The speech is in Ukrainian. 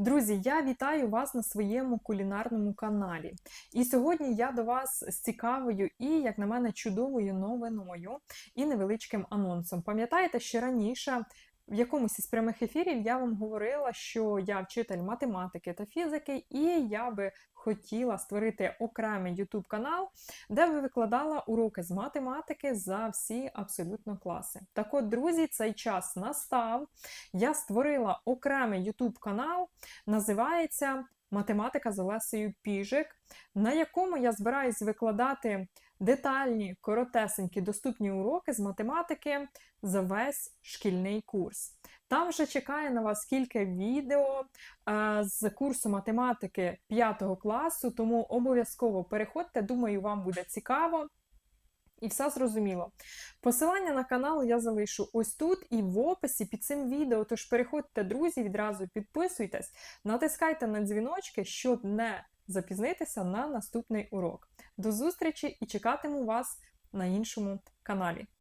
Друзі, я вітаю вас на своєму кулінарному каналі. І сьогодні я до вас з цікавою і, як на мене, чудовою новиною і невеличким анонсом. Пам'ятаєте, що раніше в якомусь із прямих ефірів я вам говорила, що я вчитель математики та фізики, і я би хотіла створити окремий YouTube канал, де би викладала уроки з математики за всі абсолютно класи. Так от, друзі, цей час настав. Я створила окремий YouTube канал, називається Математика з Олесею Піжик, на якому я збираюсь викладати детальні, коротесенькі, доступні уроки з математики за весь шкільний курс. Там вже чекає на вас кілька відео е, з курсу математики 5 класу, тому обов'язково переходьте, думаю, вам буде цікаво. І все зрозуміло. Посилання на канал я залишу ось тут і в описі під цим відео. Тож переходьте, друзі, відразу підписуйтесь, натискайте на дзвіночки, щоб не запізнитися на наступний урок. До зустрічі і чекатиму вас на іншому каналі.